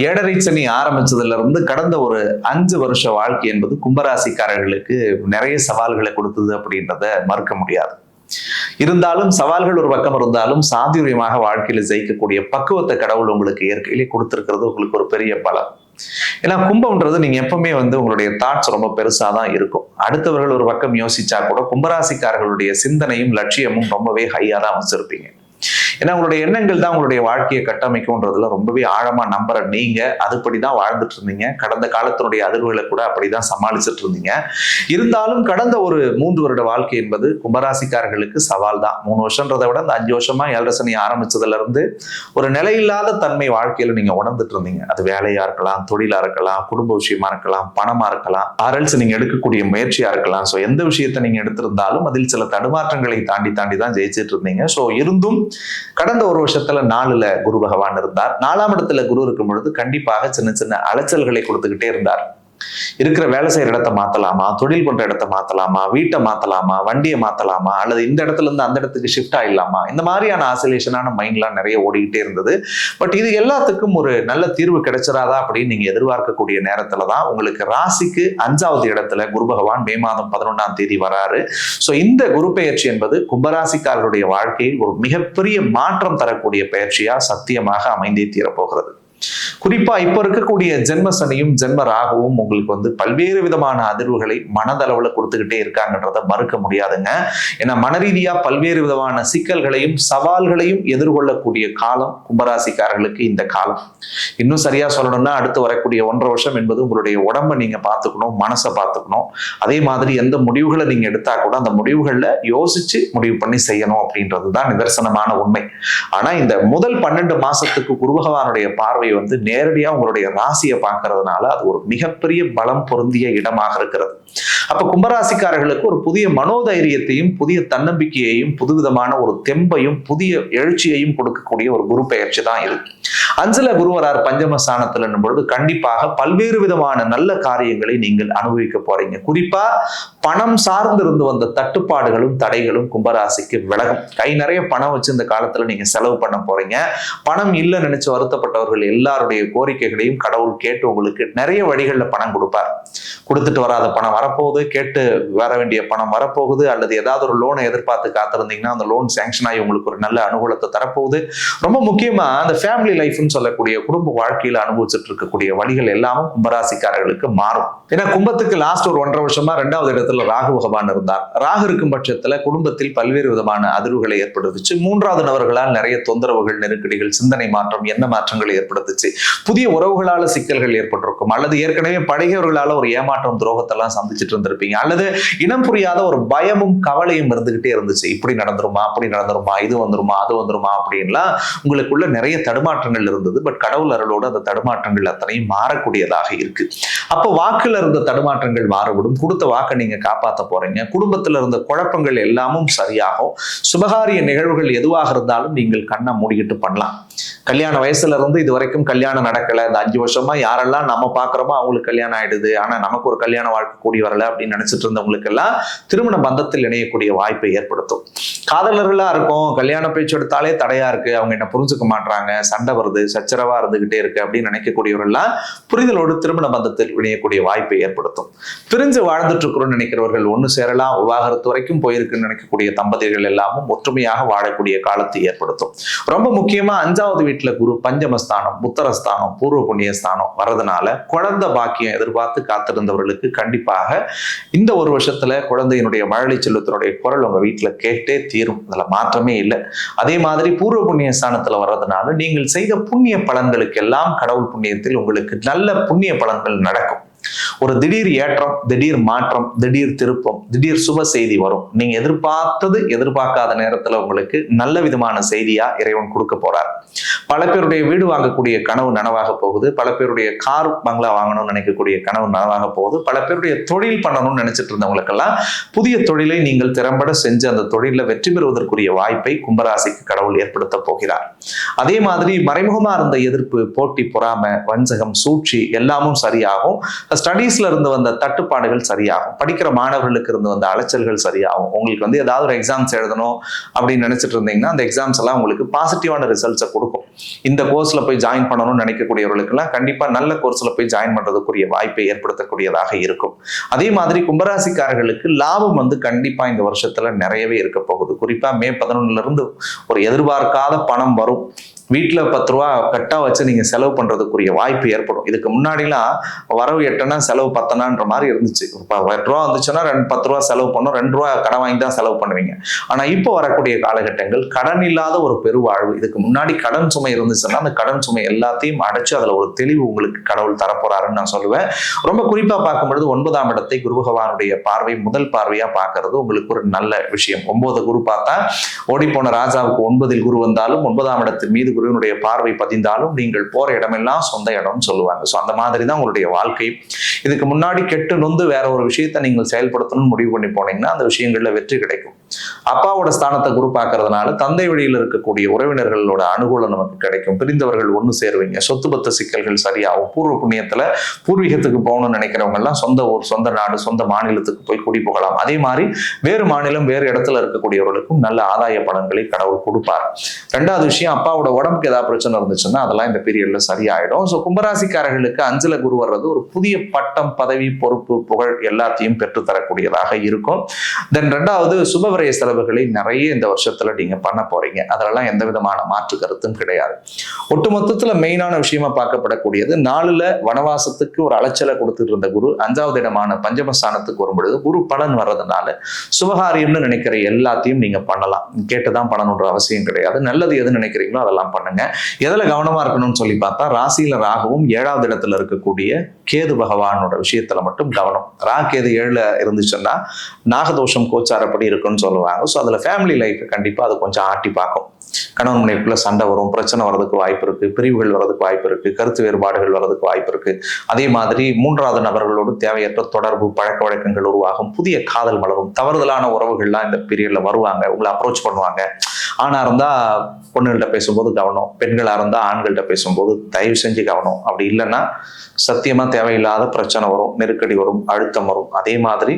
ஏழரை சனி ஆரம்பிச்சதுல இருந்து கடந்த ஒரு அஞ்சு வருஷ வாழ்க்கை என்பது கும்பராசிக்காரர்களுக்கு நிறைய சவால்களை கொடுத்தது அப்படின்றத மறுக்க முடியாது. இருந்தாலும் சவால்கள் ஒரு பக்கம் இருந்தாலும் சாதுரியமாக வாழ்க்கையில ஜெயிக்கக்கூடிய பக்குவத்தை கடவுள் உங்களுக்கு இயற்கையிலே கொடுத்திருக்கிறது உங்களுக்கு ஒரு பெரிய பலம் ஏன்னா கும்பம்ன்றது நீங்க எப்பவுமே வந்து உங்களுடைய தாட்ஸ் ரொம்ப பெருசா தான் இருக்கும். அடுத்தவர்கள் ஒரு பக்கம் யோசிச்சா கூட கும்பராசிக்காரர்களுடைய சிந்தனையும் லட்சியமும் ரொம்பவே ஹையா தான் வச்சிருப்பீங்க. ஏன்னா உங்களுடைய எண்ணங்கள் தான் உங்களுடைய வாழ்க்கையை கட்டமைக்கும்ன்றதுல ரொம்பவே ஆழமா நம்புற நீங்க. அதுபடிதான் வாழ்ந்துட்டு இருந்தீங்க கடந்த காலத்தினுடைய அதிர்வுகளை கூட அப்படிதான் சமாளிச்சுட்டு இருந்தீங்க இருந்தாலும் கடந்த ஒரு மூன்று வருட வாழ்க்கை என்பது கும்பராசிக்காரர்களுக்கு சவால் தான். மூணு வருஷன்றதை விட அந்த அஞ்சு வருஷமா ஏழரசனி ஆரம்பிச்சதுல இருந்து ஒரு நிலையில்லாத தன்மை வாழ்க்கையில நீங்க உணர்ந்துட்டு இருந்தீங்க அது வேலையா இருக்கலாம் தொழிலா இருக்கலாம் குடும்ப விஷயமா இருக்கலாம் பணமா இருக்கலாம் ஆரல்ஸ் நீங்க எடுக்கக்கூடிய முயற்சியா இருக்கலாம். ஸோ எந்த விஷயத்தை நீங்க எடுத்திருந்தாலும் அதில் சில தடுமாற்றங்களை தாண்டி தாண்டி தான் ஜெயிச்சிட்டு இருந்தீங்க ஸோ இருந்தும் கடந்த ஒரு வருஷத்துல நாலுல குரு பகவான் இருந்தார். நாலாம் இடத்துல குரு இருக்கும் பொழுது கண்டிப்பாக சின்ன சின்ன அலைச்சல்களை கொடுத்துக்கிட்டே இருந்தார். இருக்கிற வேலை செய்யற இடத்த மாத்தலாமா? தொழில் பண்ற இடத்த மாத்தலாமா? வீட்டை மாத்தலாமா? வண்டியை மாத்தலாமா? அல்லது இந்த இடத்துல இருந்து அந்த இடத்துக்கு ஷிஃப்ட் ஆயிடலாமா? இந்த மாதிரியான ஆசிலேஷனான மைண்ட்லாம் நிறைய ஓடிக்கிட்டே இருந்தது. பட் இது எல்லாத்துக்கும் ஒரு நல்ல தீர்வு கிடைச்சிடாதா அப்படின்னு நீங்க எதிர்பார்க்கக்கூடிய நேரத்துல தான் உங்களுக்கு ராசிக்கு அஞ்சாவது இடத்துல குரு பகவான் மே மாதம் பதினொன்றாம் தேதி வராரு. ஸோ இந்த குரு பெயர்ச்சி என்பது கும்பராசிக்காரருடைய வாழ்க்கையில் ஒரு மிகப்பெரிய மாற்றம் தரக்கூடிய பயிற்சியா சத்தியமாக அமைந்தே தீரப்போகிறது. குறிப்பா இப்ப இருக்கக்கூடிய ஜென்ம சனியும் ஜென்ம ராகுவும் உங்களுக்கு வந்து பல்வேறு விதமான அதிர்வுகளை மனதளவுல கொடுத்துக்கிட்டே இருக்காங்கன்றத மறுக்க முடியாதுங்க. ஏன்னா மனரீதியா பல்வேறு விதமான சிக்கல்களையும் சவால்களையும் எதிர்கொள்ளக்கூடிய காலம் கும்பராசிக்காரர்களுக்கு இந்த காலம். இன்னும் சரியா சொல்லணும்னா அடுத்து வரக்கூடிய ஒன்றரை வருஷம் என்பது உங்களுடைய உடம்ப நீங்க பார்த்துக்கணும் மனசை பார்த்துக்கணும். அதே மாதிரி எந்த முடிவுகளை நீங்க எடுத்தா கூட அந்த முடிவுகள்ல யோசிச்சு முடிவு பண்ணி செய்யணும் அப்படின்றது தான் நிதர்சனமான உண்மை. ஆனா இந்த முதல் பன்னெண்டு மாசத்துக்கு குருபகவானுடைய பார்வை வந்து நேரடியா உங்களுடைய ராசியை பார்க்கறதுனால அது ஒரு மிகப்பெரிய பலம் பொருந்திய இடமாக இருக்கிறது. அப்ப கும்பராசிக்காரர்களுக்கு ஒரு புதிய மனோதைரியத்தையும் புதிய தன்னம்பிக்கையையும் புதுவிதமான ஒரு தெம்பையும் புதிய எழுச்சியையும் கொடுக்கக்கூடிய ஒரு குரு பெயர்ச்சி தான் இருக்கு அஞ்சல குருவரார் பஞ்சம ஸ்தானத்துல பொழுது கண்டிப்பாக பல்வேறு விதமான நல்ல காரியங்களை நீங்கள் அனுபவிக்க போறீங்க. குறிப்பா பணம் சார்ந்திருந்து வந்த தட்டுப்பாடுகளும் தடைகளும் கும்பராசிக்கு விலகும். கை நிறைய பணம் வச்சு இந்த காலத்துல நீங்க செலவு பண்ண போறீங்க. பணம் இல்லை நினைச்சு வருத்தப்பட்டவர்கள் எல்லாருடைய கோரிக்கைகளையும் கடவுள் கேட்டு உங்களுக்கு நிறைய வழிகள்ல பணம் கொடுப்பார். கொடுத்துட்டு வராத பணம் வரப்போகுது. கேட்டு வர வேண்டிய பணம் வரப்போகுது அல்லது ஏதாவது ஒரு லோனை எதிர்பார்த்து காத்திருந்தீங்கன்னா அந்த லோன் சேங்ஷன் ஆகி உங்களுக்கு ஒரு நல்ல அனுகூலத்தை தரப்போகுது. ரொம்ப முக்கியமா அந்த ஃபேமிலி லைஃப்னு சொல்லக்கூடிய குடும்ப வாழ்க்கையில அனுபவிச்சுட்டு இருக்கக்கூடிய வழிகள் எல்லாமும் கும்பராசிக்காரர்களுக்கு மாறும். ஏன்னா கும்பத்துக்கு லாஸ்ட் ஒரு ஒன்றரை வருஷமா ரெண்டாவது இடத்துல ராகு பகவான் இருந்தார். ராகு இருக்கும் பட்சத்துல குடும்பத்தில் பல்வேறு விதமான அதிர்வுகளை ஏற்படுத்துச்சு. மூன்றாவது நபர்களால் நிறைய தொந்தரவுகள் நெருக்கடிகள் சிந்தனை மாற்றம் என்ன மாற்றங்களை ஏற்படுத்துச்சு. புதிய உறவுகளால சிக்கல்கள் ஏற்பட்டிருக்கும். அல்லது ஏற்கனவே படைகவர்களால ஒரு ஏமாற்றம் துரோகத்தெல்லாம் சந்திச்சுட்டு இருந்திருப்பீங்க அல்லது இனம் புரியாத ஒரு பயமும் கவலையும் இருந்துகிட்டே இருந்துச்சு. இப்படி நடந்துருமா அப்படி நடந்துருமா இது வந்துருமா அது வந்துருமா அப்படின்லாம் உங்களுக்குள்ள நிறைய தடுமாற்றங்கள் இருந்தது. பட் கடவுள் அருளோடு அந்த தடுமாற்றங்கள் அத்தனையும் மாறக்கூடியதாக இருக்கு. அப்போ வாக்குல இருந்த தடுமாற்றங்கள் மாறுபடும் கொடுத்த வாக்கை நீங்க காப்பாற்ற போறீங்க. குடும்பத்துல இருந்த குழப்பங்கள் எல்லாமும் சரியாகும். சுபகாரிய நிகழ்வுகள் எதுவாக இருந்தாலும் நீங்கள் கண்ணை மூடிக்கிட்டு பண்ணலாம். கல்யாண வயசுல இருந்து இது வரைக்கும் கல்யாணம் நடக்கல. இந்த அஞ்சு வருஷமா யாரெல்லாம் நம்ம பாக்குறோமோ அவங்களுக்கு கல்யாணம் ஆயிடுது. ஆனா நமக்கு ஒரு கல்யாண வாழ்க்கை கூடி வரல அப்படின்னு நினைச்சிட்டு இருந்தவங்களுக்கு எல்லாம் திருமண பந்தத்தில் இணையக்கூடிய வாய்ப்பை ஏற்படுத்தும். காதலர்களா இருக்கும். கல்யாண பேச்சு எடுத்தாலே தடையா இருக்கு. அவங்க என்ன புரிஞ்சுக்க மாட்டாங்க சண்டை வருது சச்சரவா இருந்துகிட்டே இருக்கு அப்படின்னு நினைக்கக்கூடியவர்கள்லாம் புரிதலோடு திருமண பந்தத்தில் இணையக்கூடிய வாய்ப்பை ஏற்படுத்தும். பிரிஞ்சு வாழ்ந்துட்டு இருக்கிறோம்னு நினைக்கிறவர்கள் ஒன்று சேரலாம். விவாகரத்து வரைக்கும் போயிருக்குன்னு நினைக்கக்கூடிய தம்பதிகள் எல்லாமும் ஒற்றுமையாக வாழக்கூடிய காலத்தை ஏற்படுத்தும். ரொம்ப முக்கியமா அஞ்சாவது வீட்டில் குரு பஞ்சமஸ்தானம் புத்தரஸ்தானம் பூர்வ புண்ணியஸ்தானம் வர்றதுனால குழந்தை பாக்கியம் எதிர்பார்த்து காத்திருந்தவர்களுக்கு கண்டிப்பாக இந்த ஒரு வருஷத்துல குழந்தையினுடைய மழலை செல்வத்தினுடைய குரல் உங்க வீட்டில் கேட்டே தீரும். அதில் மாற்றமே இல்லை. அதே மாதிரி பூர்வ புண்ணியஸ்தானத்துல வர்றதுனால நீங்கள் செய்த புண்ணிய பலன்களுக்கு எல்லாம் கடவுள் புண்ணியத்தில் உங்களுக்கு நல்ல புண்ணிய பலன்கள் நடக்கும். ஒரு திடீர் ஏற்றம் திடீர் மாற்றம் திடீர் திருப்பம் திடீர் சுப செய்தி வரும். நீங்க எதிர்பார்த்தது எதிர்பார்க்காத நேரத்துல உங்களுக்கு நல்ல விதமான செய்தியா இறைவன் கொடுக்க போறார். பல பேருடைய வீடு வாங்கக்கூடிய கனவு நனவாக போகுது. பல பேருடைய கார் பங்களா வாங்கணும்னு நினைக்கக்கூடிய கனவு நனவாக போகுது. பல பேருடைய தொழில் பண்ணணும்னு நினைச்சிட்டு இருந்தவங்களுக்கெல்லாம் புதிய தொழிலை நீங்கள் திறம்பட செஞ்சு அந்த தொழிலில் வெற்றி பெறுவதற்குரிய வாய்ப்பை கும்பராசிக்கு கடவுள் ஏற்படுத்த போகிறார். அதே மாதிரி மறைமுகமாக இருந்த எதிர்ப்பு போட்டி பொறாமை வஞ்சகம் சூழ்ச்சி எல்லாமும் சரியாகும். ஸ்டடீஸ்ல இருந்து வந்த தட்டுப்பாடுகள் சரியாகும். படிக்கிற மாணவர்களுக்கு இருந்து வந்த அலைச்சல்கள் சரியாகும். உங்களுக்கு வந்து ஏதாவது ஒரு எக்ஸாம்ஸ் எழுதணும் அப்படின்னு நினைச்சிட்டு இருந்தீங்கன்னா அந்த எக்ஸாம்ஸ் எல்லாம் உங்களுக்கு பாசிட்டிவான ரிசல்ட்ஸை கொடுக்கும். இந்த கோர்ஸ்ல போய் ஜாயின் பண்ணணும்னு நினைக்கக்கூடியவர்களுக்கெல்லாம் கண்டிப்பா நல்ல கோர்ஸ்ல போய் ஜாயின் பண்றதுக்குரிய வாய்ப்பை ஏற்படுத்தக்கூடியதாக இருக்கும். அதே மாதிரி கும்பராசிக்காரர்களுக்கு லாபம் வந்து கண்டிப்பா இந்த வருஷத்துல நிறையவே இருக்க போகுது. குறிப்பா மே பதினொன்னுல இருந்து ஒரு எதிர்பார்க்காத பணம் வரும். வீட்டில் பத்து ரூபா கட்டாக வச்சு நீங்கள் செலவு பண்ணுறதுக்குரிய வாய்ப்பு ஏற்படும். இதுக்கு முன்னாடிலாம் வரவு எட்டனா செலவு பத்தனான்ற மாதிரி இருந்துச்சு. இப்போ எட்டு ரூபா வந்துச்சுன்னா ரெண்டு பத்து ரூபா செலவு பண்ணும். ரெண்டு ரூபா கடன் வாங்கி தான் செலவு பண்ணுவீங்க. ஆனால் இப்போ வரக்கூடிய காலகட்டங்கள் கடன் இல்லாத ஒரு பெருவாழ்வு. இதுக்கு முன்னாடி கடன் சுமை இருந்துச்சுன்னா அந்த கடன் சுமை எல்லாத்தையும் அடைச்சு அதில் ஒரு தெளிவு உங்களுக்கு கடவுள் தரப்போறாருன்னு நான் சொல்லுவேன். ரொம்ப குறிப்பாக பார்க்கும்பொழுது ஒன்பதாம் இடத்தை குரு பகவானுடைய பார்வை முதல் பார்வையாக பார்க்கறது உங்களுக்கு ஒரு நல்ல விஷயம். ஒன்பது குரு பார்த்தா ஓடிப்போன ராஜாவுக்கு ஒன்பதில் குரு வந்தாலும் ஒன்பதாம் இடத்தின் மீது குருவினுடைய பார்வை பதிந்தாலும் நீங்கள் போற இடமெல்லாம் சொந்த இடம்னு சொல்லுவாங்க. ஸோ அந்த மாதிரி தான் உங்களுடைய வாழ்க்கை. இதுக்கு முன்னாடி கெட்டு நொந்து வேற ஒரு விஷயத்தை நீங்கள் செயல்படுத்தணும்னு முடிவு பண்ணி போனீங்கன்னா அந்த விஷயங்கள்ல வெற்றி கிடைக்கும். அப்பாவோட ஸ்தானத்தை குரு பார்க்கறதுனால தந்தை வழியில் இருக்கக்கூடிய உறவினர்களோட அனுகூலம் நமக்கு கிடைக்கும். பிரிந்தவர்கள் ஒன்று சேருவீங்க. சொத்து பத்து சிக்கல்கள் சரியாகும். பூர்வ புண்ணியத்துல பூர்வீகத்துக்கு போகணும்னு நினைக்கிறவங்க எல்லாம் சொந்த ஊர் சொந்த நாடு சொந்த மாநிலத்துக்கு போய் குடி போகலாம். அதே மாதிரி வேறு மாநிலம் வேறு இடத்துல இருக்கக்கூடியவர்களுக்கும் நல்ல ஆதாய பலன்களை கடவுள் கொடுப்பார். ரெண்டாவது விஷயம் அப்பாவோட உடம்புக்கு ஏதாவது பிரச்சனை இருந்துச்சுன்னா அதெல்லாம் இந்த பீரியட்ல சரியாயிடும். ஸோ கும்பராசிக்காரர்களுக்கு அஞ்சல குரு வர்றது ஒரு புதிய பட்டம் பதவி பொறுப்பு புகழ் எல்லாத்தையும் பெற்றுத்தரக்கூடியதாக இருக்கும். தென் ரெண்டாவது சுபவிரய செலவுகளை நிறைய இந்த வருஷத்துல நீங்க பண்ண போறீங்க. அதெல்லாம் எந்த விதமான மாற்று கருத்தும் கிடையாது. ஒட்டுமொத்தத்துல மெயினான விஷயமா பார்க்கப்படக்கூடியது நாலுல வனவாசத்துக்கு ஒரு அலைச்சலை கொடுத்துட்டு இருந்த குரு அஞ்சாவது இடமான பஞ்சமஸ்தானத்துக்கு வரும்பொழுது குரு பலன் வர்றதுனால சுபகாரியம்னு நினைக்கிற எல்லாத்தையும் நீங்க பண்ணலாம். கேட்டுதான் பண்ணணுன்ற அவசியம் கிடையாது. நல்லது எது நினைக்கிறீங்களோ அதெல்லாம் பண்ணுங்க. எதுல கவனமா இருக்கணும்னு சொல்லி பார்த்தா ராசியில ராகவும் ஏழாவது இடத்துல இருக்கக்கூடிய கேது பகவானோட விஷயத்துல மட்டும் கவனம். ரா கேது ஏழுல இருந்துச்சுன்னா நாகதோஷம் கோச்சாரப்படி இருக்குன்னு சொல்லுவாங்க. ஸோ அதில் ஃபேமிலி லைஃப் கண்டிப்பாக அது கொஞ்சம் ஆட்டி பார்க்கும். கணவன் மனைவிக்குள்ள சண்டை வரும் பிரச்சனை வர்றதுக்கு வாய்ப்பு இருக்கு பிரிவுகள் வர்றதுக்கு வாய்ப்பு இருக்கு கருத்து வேறுபாடுகள் வர்றதுக்கு வாய்ப்பு இருக்கு. அதே மாதிரி மூன்றாவது நபர்களோடு தேவையற்ற தொடர்பு பழக்க வழக்கங்கள் உருவாகும் புதிய காதல் மலரும் தவறுதலான உறவுகள்லாம் இந்த பீரியட்ல வருவாங்க உங்களை அப்ரோச் பண்ணுவாங்க. ஆணாக இருந்தால் பொண்ணுகள்கிட்ட பேசும்போது கவனம் பெண்களாக இருந்தால் ஆண்கள்கிட்ட பேசும்போது தயவு செஞ்சு கவனம். அப்படி இல்லைன்னா சத்தியமாக தேவையில்லாத பிரச்சனை வரும் நெருக்கடி வரும் அழுத்தம் வரும். அதே மாதிரி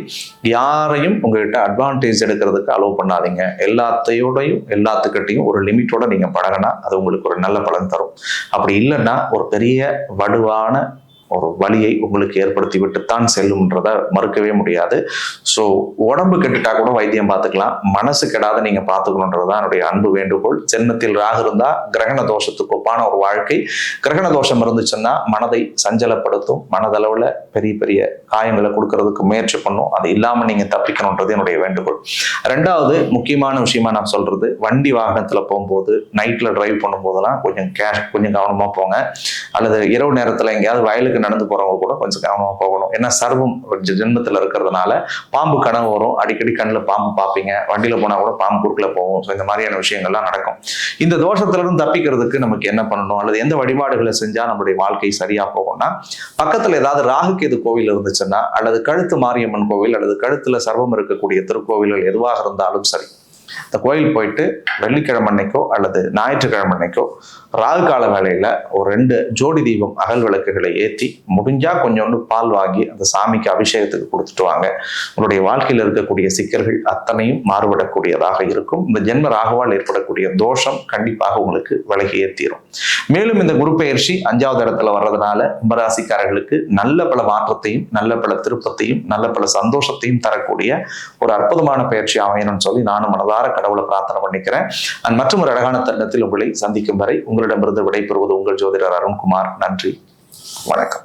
யாரையும் உங்ககிட்ட அட்வான்டேஜ் எடுக்கிறதுக்கு அலோவ் பண்ணாதீங்க. எல்லாத்தையோடையும் எல்லாத்துக்கிட்டையும் ஒரு லிமிட்டோட நீங்கள் பழகினா அது உங்களுக்கு ஒரு நல்ல பலன் தரும். அப்படி இல்லைன்னா ஒரு பெரிய வடுவான ஒரு வழியை உங்களுக்கு ஏற்படுத்தி விட்டுத்தான் செல்லும்ன்றத மறுக்கவே முடியாது. ஸோ உடம்பு கெட்டுட்டா கூட வைத்தியம் பார்த்துக்கலாம். மனசு கெடாத நீங்க பார்த்துக்கணுன்றது தான் என்னுடைய அன்பு வேண்டுகோள். ஜென்மத்தில் ராகு இருந்தா கிரகண தோஷத்துக்கு ஒப்பான ஒரு வாழ்க்கை. கிரகண தோஷம் இருந்துச்சுன்னா மனதை சஞ்சலப்படுத்தும். மனதளவுல பெரிய பெரிய காயங்களை கொடுக்கறதுக்கு முயற்சி பண்ணும். அது இல்லாம நீங்க தப்பிக்கணுன்றது என்னுடைய வேண்டுகோள். ரெண்டாவது முக்கியமான விஷயமா நான் சொல்றது வண்டி வாகனத்துல போகும்போது நைட்ல டிரைவ் பண்ணும்போதெல்லாம் கொஞ்சம் கேஷ் கொஞ்சம் கவனமா போங்க. அல்லது இரவு நேரத்துல எங்கேயாவது வயலுக்கு நடந்து போறவங்க கூட கொஞ்சம் கவனமா போகணும். ஏன்னா சர்வம் ஜென்மத்துல இருக்கிறதுனால பாம்பு கனவு வரும். அடிக்கடி கண்ணில் பாம்பு பார்ப்பீங்க. வண்டியில போனா கூட பாம்பு குறுக்குல போகும். ஸோ இந்த மாதிரியான விஷயங்கள்லாம் நடக்கும். இந்த தோஷத்துல இருந்து தப்பிக்கிறதுக்கு நமக்கு என்ன பண்ணணும்? அல்லது எந்த வழிபாடுகளை செஞ்சா நம்மளுடைய வாழ்க்கை சரியா போகும்னா பக்கத்துல ஏதாவது ராகுகேது கோவில் இருந்துச்சுன்னா அல்லது கழுத்து மாரியம்மன் கோவில் அல்லது கழுத்துல சர்வம் இருக்கக்கூடிய திருக்கோவில்கள் எதுவாக இருந்தாலும் சரி இந்த கோயில் போயிட்டு வெள்ளிக்கிழமை அன்னைக்கோ அல்லது ஞாயிற்றுக்கிழமை அன்னைக்கோ ராகு கால வேளையில ஒரு ரெண்டு ஜோடி தீபம் அகல் விளக்குகளை ஏற்றி முடிஞ்சால் கொஞ்சோண்டு பால் வாங்கி அந்த சாமிக்கு அபிஷேகத்துக்கு கொடுத்துட்டு வாங்க. உங்களுடைய வாழ்க்கையில் இருக்கக்கூடிய சிக்கல்கள் அத்தனையும் மாறுபடக்கூடியதாக இருக்கும். இந்த ஜென்ம ராகுவால் ஏற்படக்கூடிய தோஷம் கண்டிப்பாக உங்களுக்கு விலகியே தீரும் மேலும் இந்த குரு பயிற்சி அஞ்சாவது இடத்துல வர்றதுனால கும்பராசிக்காரர்களுக்கு நல்ல பல மாற்றத்தையும் நல்ல பல திருப்பத்தையும் நல்ல பல சந்தோஷத்தையும் தரக்கூடிய ஒரு அற்புதமான பயிற்சி அமையணும்னு சொல்லி நானும் மனதார கடவுளை பிரார்த்தனை பண்ணிக்கிறேன். அண்ட் மற்றும் ஒரு அழகான தருணத்தில் உங்களை சந்திக்கும் வரை உங்களிடமிருந்து விடைபெறுவது உங்கள் ஜோதிடர் அருண்குமார். நன்றி. வணக்கம்.